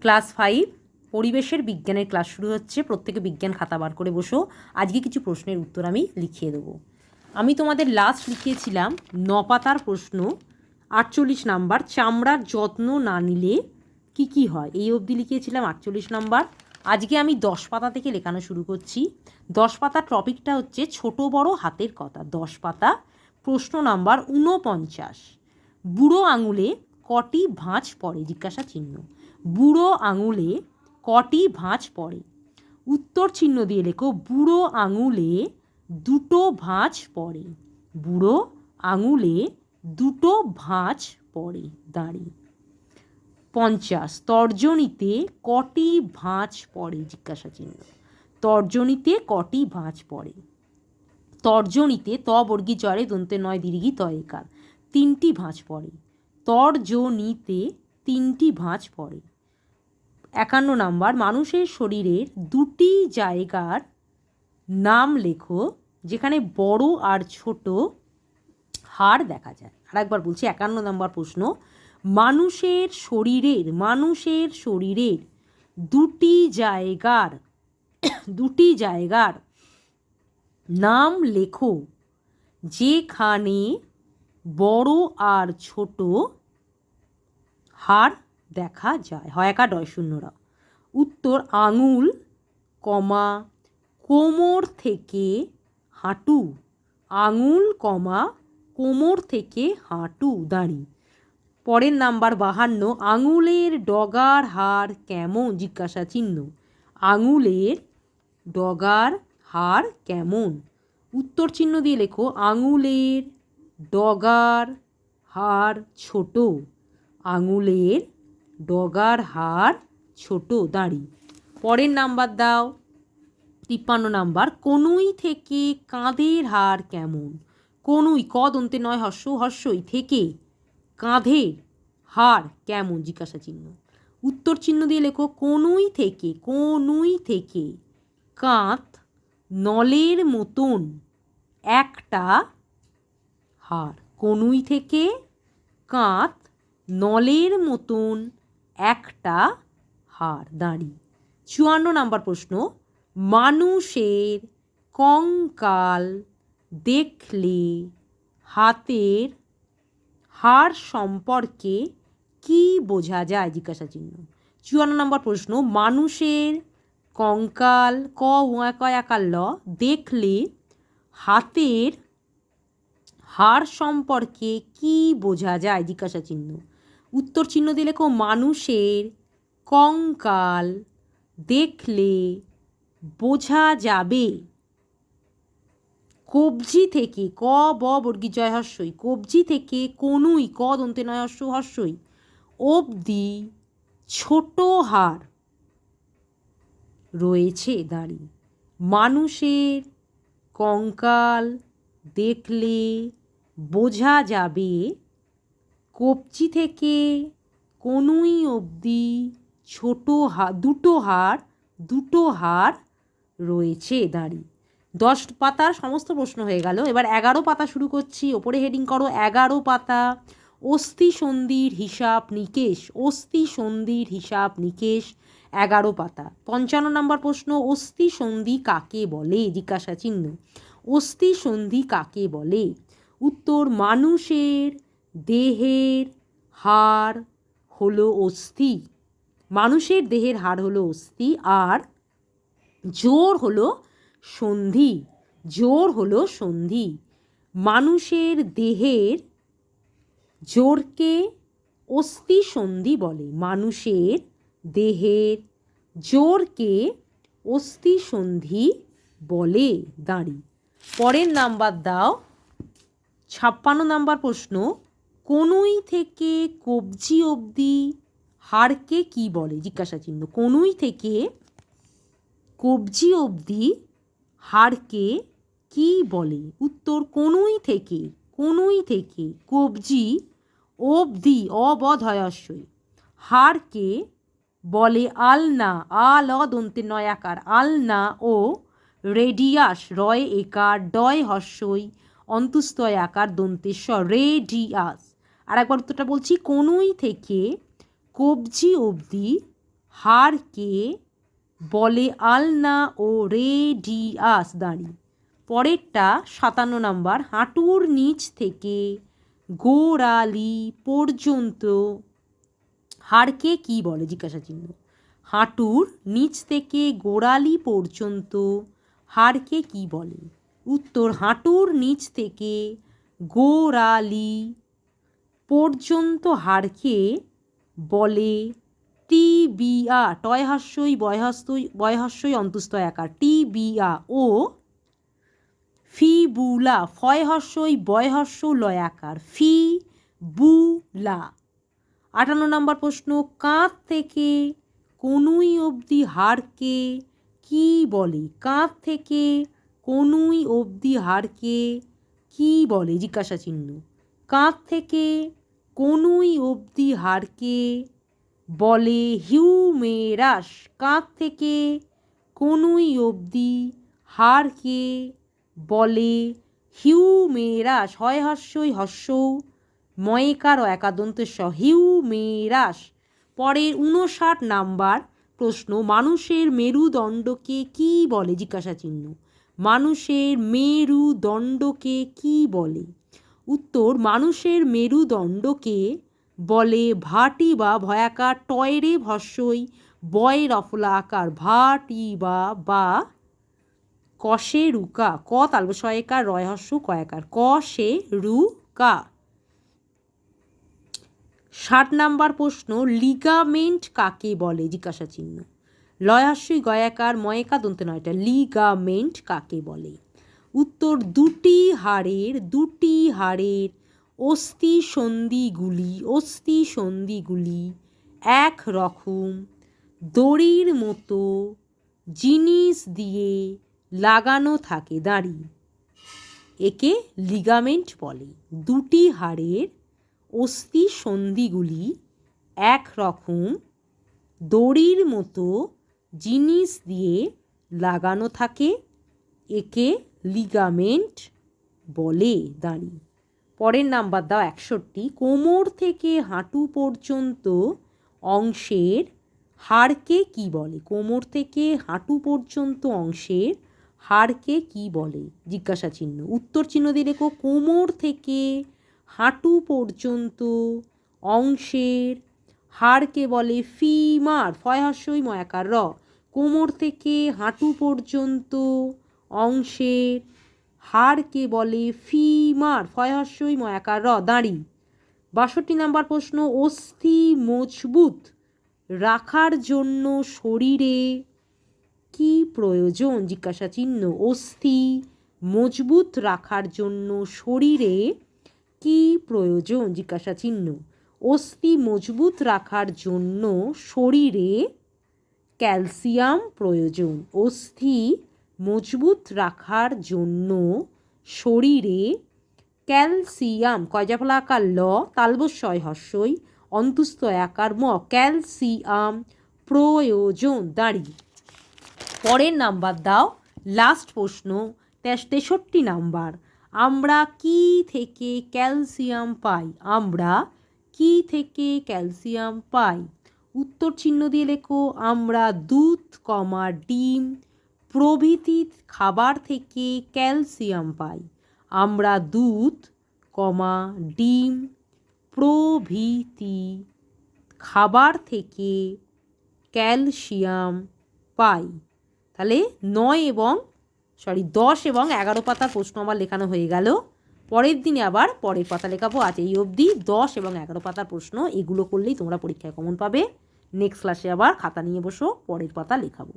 Class five, পরিবেশের বিজ্ঞানের class শুরু হচ্ছে। প্রত্যেকে বিজ্ঞান খাতা বার করে বসো। আজকে কিছু প্রশ্নের উত্তর আমি লিখিয়ে দেবো। আমি তোমাদের লাস্ট লিখিয়েছিলাম, নপাতার প্রশ্ন, আটচল্লিশ নাম্বার, চামড়ার যত্ন না নিলে কি কি হয়? এই অবধি লিখিয়েছিলাম, আটচল্লিশ নাম্বার। আজকে আমি দশ পাতা থেকে লেখানো শুরু করছি। দশ পাতার টপিকটা হচ্ছে ছোট বড় হাতের কথা। দশ পাতা। প্রশ্ন নাম্বার ঊনপঞ্চাশ। বুড়ো আঙুলে কটি ভাঁজ পড়ে? জিজ্ঞাসা চিহ্ন বুড়ো আঙুলে কটি ভাঁজ পড়ে? উত্তর চিহ্ন দিয়ে লেখো, বুড়ো আঙুলে দুটো ভাঁজ পড়ে। বুড়ো আঙুলে দুটো ভাঁজ পড়ে দাঁড়িয়ে পঞ্চাশ, তর্জনীতে কটি ভাঁজ পড়ে, জিজ্ঞাসা চিহ্ন। তর্জনীতে কটি ভাঁজ পড়ে? তর্জনীতে ত বর্গী চরে দন্তে নয় দীর্ঘি তয়কার তিনটি ভাঁজ পড়ে। তর্জনীতে তিনটি ভাঁজ পড়ে। একান্ন নাম্বার, মানুষের শরীরের দুটি জায়গার নাম লেখো, যেখানে বড় আর ছোট হাড় দেখা যায়। আর একবার বলছি, একান্ন নাম্বার প্রশ্ন, মানুষের শরীরের মানুষের শরীরের দুটি জায়গার দুটি জায়গার নাম লেখো, যেখানে বড় আর ছোট হাড় দেখা যায়। হয় একা ডয় শূন্যরা। উত্তর আঙুল, কমা, কোমর থেকে হাঁটু। আঙুল, কমা, কোমর থেকে হাঁটু। দাঁড়ি। পরের নাম্বার বাহান্ন, আঙুলের ডগার হার কেমন? জিজ্ঞাসা চিহ্ন। আঙুলের ডগার হার কেমন? উত্তর চিহ্ন দিয়ে লেখো, আঙুলের ডগার হার ছোট। আঙুলের ডগার হার ছোট দাঁড়ি। পরের নাম্বার দাও। তিপ্পান্ন নাম্বার, কনুই থেকে কাঁধের হার কেমন? কনুই, ক দন্তে নয়, হর্ষ, হর্ষই থেকে কাঁধের হার কেমন? জিজ্ঞাসা চিহ্ন। উত্তর চিহ্ন দিয়ে লেখো, কনুই থেকে কনুই থেকে কাঁধ নলের মতন একটা হার কনুই থেকে কাঁধ নলের মতন একটা হার দাঁড়ি। চুয়ান্ন নাম্বার প্রশ্ন, মানুষের কঙ্কাল দেখলে হাতের হাড় সম্পর্কে কি বোঝা যায়? জিজ্ঞাসা চিহ্ন। চুয়ান্ন নম্বর প্রশ্ন, মানুষের কঙ্কাল ক উয়া কয়াকাল ল দেখলে হাতের হাড় সম্পর্কে কি বোঝা যায়? জিজ্ঞাসা চিহ্ন। উত্তর চিহ্ন দিলে কো মানুষের কঙ্কাল দেখলে বোঝা যাবে। কবজি থেকে ক, ব বর্গী জয় হর্ষই কবজি থেকে কনুই, ক দন্তে নয় হর্ষ হর্ষই, অবধি ছোট হার রয়েছে দাঁড়ি। মানুষের কঙ্কাল দেখলে বোঝা যাবে কবজি থেকে কনুই অবধি ছোট হা, দুটো হাড় দুটো হাড় রয়েছে দাঁড়ি। দশ পাতার সমস্ত প্রশ্ন হয়ে গেল। এবার এগারো পাতা শুরু করছি। ওপরে হেডিং করো, এগারো পাতা। অস্থি সন্ধির হিসাব নিকেশ, অস্থি সন্ধির হিসাব নিকেশ, এগারো পাতা। পঞ্চান্ন নম্বর প্রশ্ন, অস্থি সন্ধি কাকে বলে? জিজ্ঞাসা চিহ্ন। অস্থি সন্ধি কাকে বলে? উত্তর, মানুষের দেহের হাড় হলো অস্থি। মানুষের দেহের হাড় হলো অস্থি আর জোর হলো সন্ধি। জোর হলো সন্ধি। মানুষের দেহের জোরকে অস্থি সন্ধি বলে। মানুষের দেহের জোরকে অস্থি সন্ধি বলে। দাঁড়ি। পরের নাম্বার দাও। ছাপ্পান্ন নাম্বার প্রশ্ন। কনুই থেকে কবজি অবধি হাড়কে কি বলে? জিজ্ঞাসা চিহ্ন। কনুই থেকে কবজি অবধি হাড়কে কি বলে? উত্তর কনুই থেকে কনুই থেকে কবজি অবধি অবধয়স্যই হাড়কে বলে আলনা, আল দন্তে নয়াকার, আলনা ও রেডিয়াস, রয় একার, ডয় হর্ষই অন্তুস্তয় আকার দন্তেশ্বর রেডিয়াস। আর একবার উত্তরটা বলছি, কনুই থেকে কবজি অবধি হাড়কে বলে আলনা ও রেডিয়াস দাঁড়ি। পরেরটা সাতান্ন নাম্বার, হাঁটুর নিচ থেকে গোড়ালি পর্যন্ত হাড়কে কি বলে? জিজ্ঞাসা চিহ্ন। হাঁটুর নিচ থেকে গোড়ালি পর্যন্ত হাড়কে কি বলে? উত্তর, হাঁটুর নিচ থেকে গোড়ালি পর্যন্ত হাড়কে বলে টিবিয়া টয় হাস্যই বয়হাস্যই বয়হাস্যই অন্তুস্থ একার। টিবিয়া ও ফিবুলা, ফয় হর্ষই বয় হর্ষ লয় আকার ফি বুলা আটান্ন নম্বর প্রশ্ন, কাঁধ থেকে কনুই অবধি হাড়কে কি বলে? কাঁধ থেকে কনুই অবধি হাড়কে কি বলে? জিজ্ঞাসা চিহ্ন কাঁধ থেকে কনুই অবধি হাড়কে বলে হিউমেরাস কাঁধ থেকে কনুই অবধি হাড়কে বলে হিউমেরাস হয় হর্ষই হর্ষ ময়কার ও একাদন্তের স হিউমেরাস পরের উনষাট নাম্বার প্রশ্ন, মানুষের মেরুদণ্ডকে কি বলে? জিজ্ঞাসা চিহ্ন মানুষের মেরুদণ্ডকে কি বলে? উত্তর, মানুষের মেরুদণ্ডকে বলে ভাটি বা ভয়াকার টয়রে ভস্যই বয় রফলা আকার, ভাটি বা বা কষে রুকা, ক তালবসয়কার রয়হস্য কয়াকার ক সে রু কা ষাট নাম্বার প্রশ্ন, লিগামেন্ট কাকে বলে? জিজ্ঞাসা চিহ্ন লয়াস্যই গয়াকার, ময়কা দন্তে নয়টা, লিগামেন্ট কাকে বলে? উত্তর দুটি হাড়ের দুটি হাড়ের অস্থি সন্ধিগুলি অস্থি সন্ধিগুলি এক রকম। দড়ির মতো জিনিস দিয়ে লাগানো থাকে দাঁড়ি। একে লিগামেন্ট বলে। দুটি হাড়ের অস্থি সন্ধিগুলি এক রকম। দড়ির মতো জিনিস দিয়ে লাগানো থাকে। একে লিগামেন্ট বলে, দাঁড়ি। পরের নাম্বার দাও একষট্টি। কোমর থেকে হাঁটু পর্যন্ত অংশের হাড়কে কি বলে? কোমর থেকে হাঁটু পর্যন্ত অংশের হাড়কে কি বলে? জিজ্ঞাসা চিহ্ন। উত্তর চিহ্ন দিয়ে লেখো কোমর থেকে হাঁটু পর্যন্ত অংশের হাড়কে বলে ফিমার ফয়হাস্যই ময়াকার, র। কোমর থেকে হাঁটু পর্যন্ত অংশের হাড়কে বলে ফিমার ফয়হাস্যই ময়াকার র, দাঁড়ি। বাষট্টি নাম্বার প্রশ্ন, অস্থি মজবুত রাখার জন্য শরীরে কি প্রয়োজন? জিজ্ঞাসা চিহ্ন, অস্থি মজবুত রাখার জন্য শরীরে কি প্রয়োজন? জিজ্ঞাসা চিহ্ন, অস্থি মজবুত রাখার জন্য শরীরে ক্যালসিয়াম প্রয়োজন। অস্থি মজবুত রাখার জন্য শরীরে ক্যালসিয়াম কয়জাফলা আকার? ল তালবস্বয় হর্ষই অন্তুস্থ আকার। ম, ক্যালসিয়াম প্রয়োজন। দাঁড়ি। পরের নাম্বার দাও। লাস্ট প্রশ্ন তেষট্টি নাম্বার। আমরা কি থেকে ক্যালসিয়াম পাই? আমরা কি থেকে ক্যালসিয়াম পাই? উত্তর চিহ্ন দিয়ে লেখো। আমরা দুধ, কমা, ডিম প্রভৃতি খাবার থেকে ক্যালসিয়াম পাই। আমরা দুধ, কমা, ডিম প্রভৃতি খাবার থেকে ক্যালসিয়াম পাই। তাহলে নয় এবং সরি দশ এবং এগারো পাতার প্রশ্ন আমার লেখানো হয়ে গেল। পরের দিনে আবার পরের পাতা লেখাবো। আজ এই অবধি দশ এবং এগারো পাতার প্রশ্ন, এগুলো করলেই তোমরা পরীক্ষায় কমন পাবে। নেক্সট ক্লাসে আবার খাতা নিয়ে বসো, পরের পাতা লেখাবো।